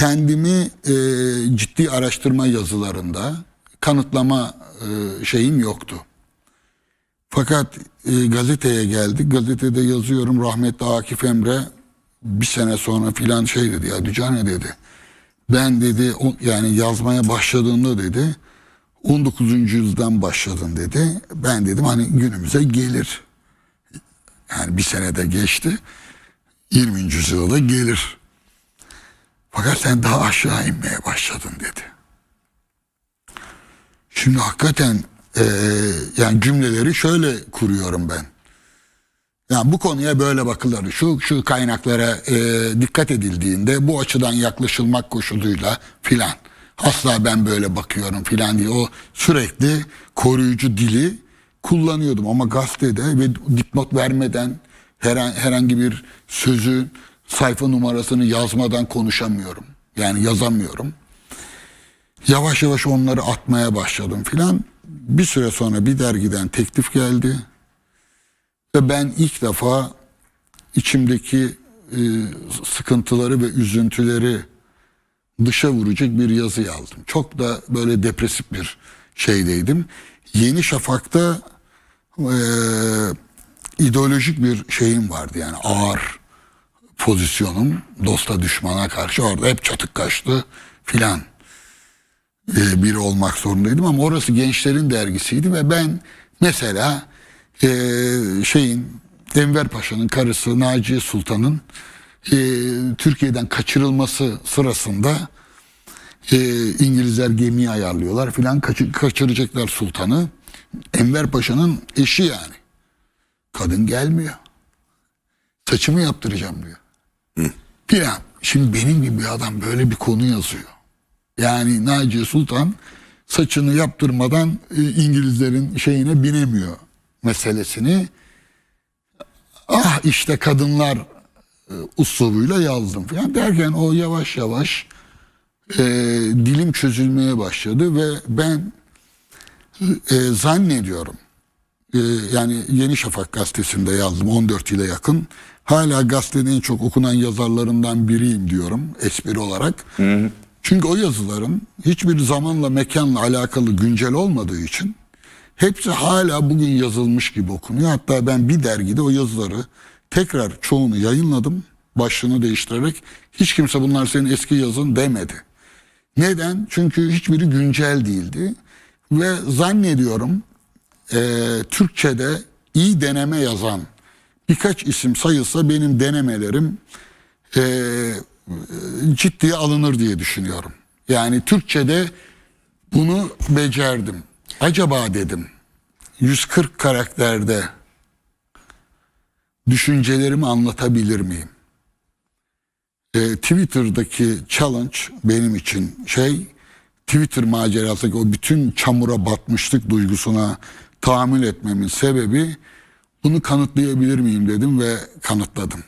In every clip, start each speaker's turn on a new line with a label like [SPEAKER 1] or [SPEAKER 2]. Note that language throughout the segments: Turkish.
[SPEAKER 1] kendimi e, ciddi araştırma yazılarında kanıtlama e, şeyim yoktu. Fakat e, gazeteye geldik. Gazetede yazıyorum rahmetli Akif Emre bir sene sonra filan şey dedi ya Dücane dedi. Ben dedi o- yani yazmaya başladığımda dedi 19. yüzyıldan başladım dedi. Ben dedim hani günümüze gelir. Yani bir senede geçti. 20. yüzyılda gelir. Fakat sen daha aşağı inmeye başladın dedi. Şimdi hakikaten eee, yani cümleleri şöyle kuruyorum ben. Yani bu konuya böyle bakılır. Şu şu kaynaklara eee, dikkat edildiğinde bu açıdan yaklaşılmak koşuluyla filan. Asla ben böyle bakıyorum filan diye o sürekli koruyucu dili kullanıyordum ama gazetede ve dipnot vermeden herhangi, bir sözü sayfa numarasını yazmadan konuşamıyorum. Yani yazamıyorum yavaş yavaş onları atmaya başladım filan. Bir süre sonra bir dergiden teklif geldi. Ve ben ilk defa içimdeki e, sıkıntıları ve üzüntüleri dışa vuracak bir yazı yazdım. Çok da böyle depresif bir şeydeydim. Yeni Şafak'ta e, ideolojik bir şeyim vardı yani ağır pozisyonum dosta düşmana karşı orada hep çatık kaçtı filan e, biri olmak zorundaydım ama orası gençlerin dergisiydi ve ben mesela e, şeyin Enver Paşa'nın karısı Naciye Sultan'ın e, Türkiye'den kaçırılması sırasında e, İngilizler gemiyi ayarlıyorlar filan kaçı- kaçıracaklar sultanı. Enver Paşa'nın eşi yani. Kadın gelmiyor. Saçımı yaptıracağım diyor. Filan. Şimdi benim gibi bir adam böyle bir konu yazıyor. Yani Naciye Sultan saçını yaptırmadan e, İngilizlerin şeyine binemiyor meselesini. Ah işte kadınlar e, uslubuyla yazdım falan derken o yavaş yavaş e, dilim çözülmeye başladı ve ben e, zannediyorum e, yani Yeni Şafak gazetesinde yazdım 14 yıla yakın. Hala gazetenin en çok okunan yazarlarından biriyim diyorum espri olarak. Çünkü o yazıların hiçbir zamanla mekanla alakalı güncel olmadığı için hepsi hala bugün yazılmış gibi okunuyor. Hatta ben bir dergide o yazıları tekrar çoğunu yayınladım. Başlığını değiştirerek hiç kimse bunlar senin eski yazın demedi. Neden? Çünkü hiçbiri güncel değildi. Ve zannediyorum e, Türkçe'de iyi deneme yazan birkaç isim sayılsa benim denemelerim e, ciddiye alınır diye düşünüyorum. Yani Türkçe'de bunu becerdim. Acaba dedim 140 karakterde düşüncelerimi anlatabilir miyim? E, Twitter'daki challenge benim için şey Twitter macerasındaki o bütün çamura batmışlık duygusuna tahammül etmemin sebebi bunu kanıtlayabilir miyim dedim ve kanıtladım.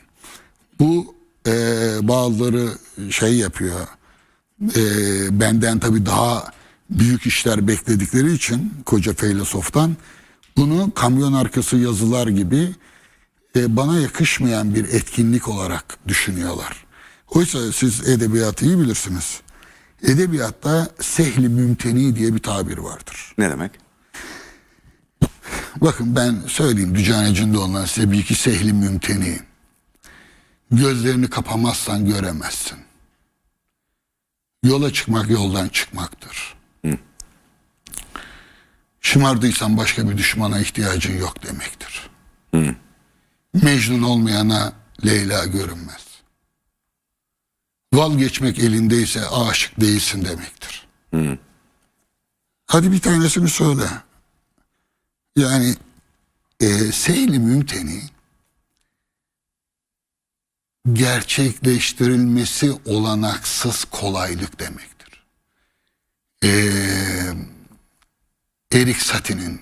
[SPEAKER 1] Bu e, bazıları şey yapıyor. E, benden tabii daha büyük işler bekledikleri için koca filozoftan bunu kamyon arkası yazılar gibi e, bana yakışmayan bir etkinlik olarak düşünüyorlar. Oysa siz edebiyatı iyi bilirsiniz. Edebiyatta sehli mümteni diye bir tabir vardır.
[SPEAKER 2] Ne demek?
[SPEAKER 1] Bakın ben söyleyeyim Dücanecinde olan size bir iki sehli mümteni. Gözlerini kapamazsan göremezsin. Yola çıkmak yoldan çıkmaktır. Şımardıysan başka bir düşmana ihtiyacın yok demektir. Mecnun olmayana Leyla görünmez. Vazgeçmek elindeyse aşık değilsin demektir. Hadi bir tanesini söyle. Yani e, seyli mümteni gerçekleştirilmesi olanaksız kolaylık demektir. E, Erik Satie'nin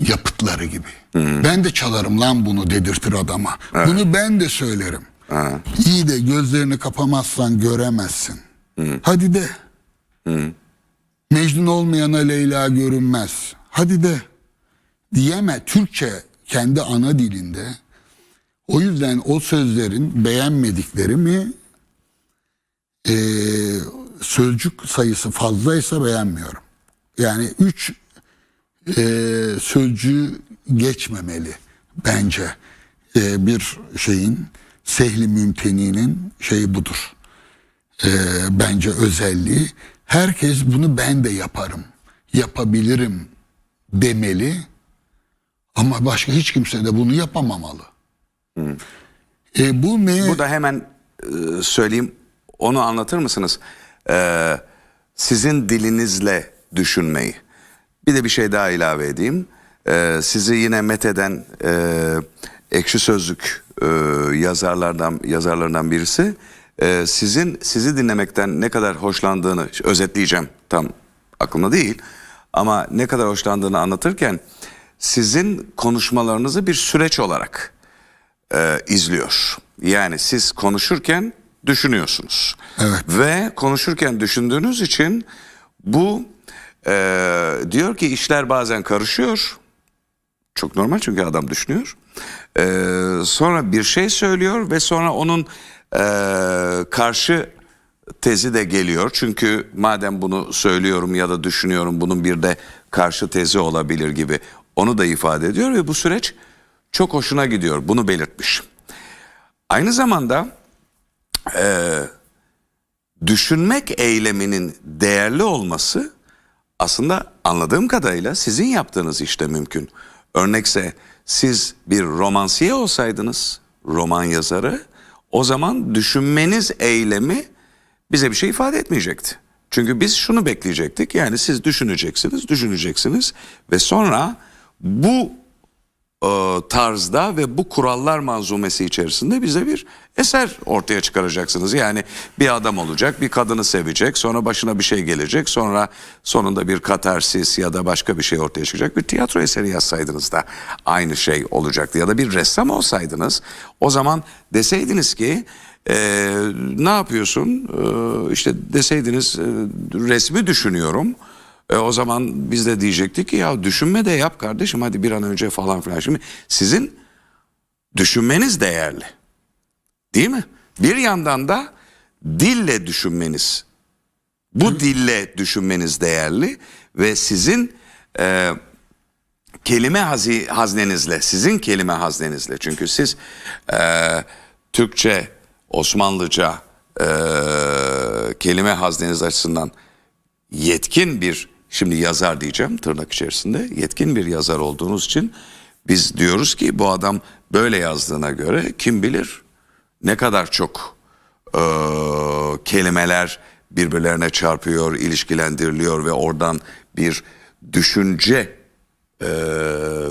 [SPEAKER 1] yapıtları gibi. Ben de çalarım lan bunu dedirtir adama. Bunu ben de söylerim. İyi de gözlerini kapamazsan göremezsin. Hadi de. Mecnun olmayana Leyla görünmez. Hadi de. Diyeme Türkçe kendi ana dilinde. O yüzden o sözlerin beğenmediklerimi e, sözcük sayısı fazlaysa beğenmiyorum. Yani üç e, sözcüğü geçmemeli bence. E, bir şeyin sehli mümteninin şeyi budur. E, bence özelliği. Herkes bunu ben de yaparım, yapabilirim demeli. Ama başka hiç kimse de bunu yapamamalı. E, bu me
[SPEAKER 2] Burada hemen e, söyleyeyim onu anlatır mısınız? Ee, sizin dilinizle düşünmeyi. Bir de bir şey daha ilave edeyim. Ee, sizi yine metheden e, ekşi sözlük e, yazarlardan yazarlarından birisi e, sizin sizi dinlemekten ne kadar hoşlandığını özetleyeceğim tam aklımda değil ama ne kadar hoşlandığını anlatırken sizin konuşmalarınızı bir süreç olarak e, izliyor. Yani siz konuşurken düşünüyorsunuz.
[SPEAKER 1] Evet.
[SPEAKER 2] Ve konuşurken düşündüğünüz için bu e, diyor ki işler bazen karışıyor. Çok normal çünkü adam düşünüyor. E, sonra bir şey söylüyor ve sonra onun e, karşı tezi de geliyor. Çünkü madem bunu söylüyorum ya da düşünüyorum bunun bir de karşı tezi olabilir gibi onu da ifade ediyor ve bu süreç çok hoşuna gidiyor. Bunu belirtmiş. Aynı zamanda e, düşünmek eyleminin değerli olması aslında anladığım kadarıyla sizin yaptığınız işte mümkün. Örnekse siz bir romansiye olsaydınız, roman yazarı, o zaman düşünmeniz eylemi bize bir şey ifade etmeyecekti. Çünkü biz şunu bekleyecektik. Yani siz düşüneceksiniz, düşüneceksiniz ve sonra bu e, tarzda ve bu kurallar manzumesi içerisinde bize bir eser ortaya çıkaracaksınız. Yani bir adam olacak, bir kadını sevecek, sonra başına bir şey gelecek, sonra sonunda bir katarsis ya da başka bir şey ortaya çıkacak. Bir tiyatro eseri yazsaydınız da aynı şey olacaktı. Ya da bir ressam olsaydınız o zaman deseydiniz ki e, ne yapıyorsun? E, işte deseydiniz e, resmi düşünüyorum. E o zaman biz de diyecektik ki ya düşünme de yap kardeşim hadi bir an önce falan filan. Şimdi sizin düşünmeniz değerli. Değil mi? Bir yandan da dille düşünmeniz. Bu dille düşünmeniz değerli ve sizin e, kelime hazi, haznenizle, sizin kelime haznenizle. Çünkü siz e, Türkçe, Osmanlıca e, kelime hazneniz açısından yetkin bir şimdi yazar diyeceğim tırnak içerisinde yetkin bir yazar olduğunuz için biz diyoruz ki bu adam böyle yazdığına göre kim bilir ne kadar çok e, kelimeler birbirlerine çarpıyor, ilişkilendiriliyor ve oradan bir düşünce e,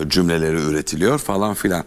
[SPEAKER 2] cümleleri üretiliyor falan filan.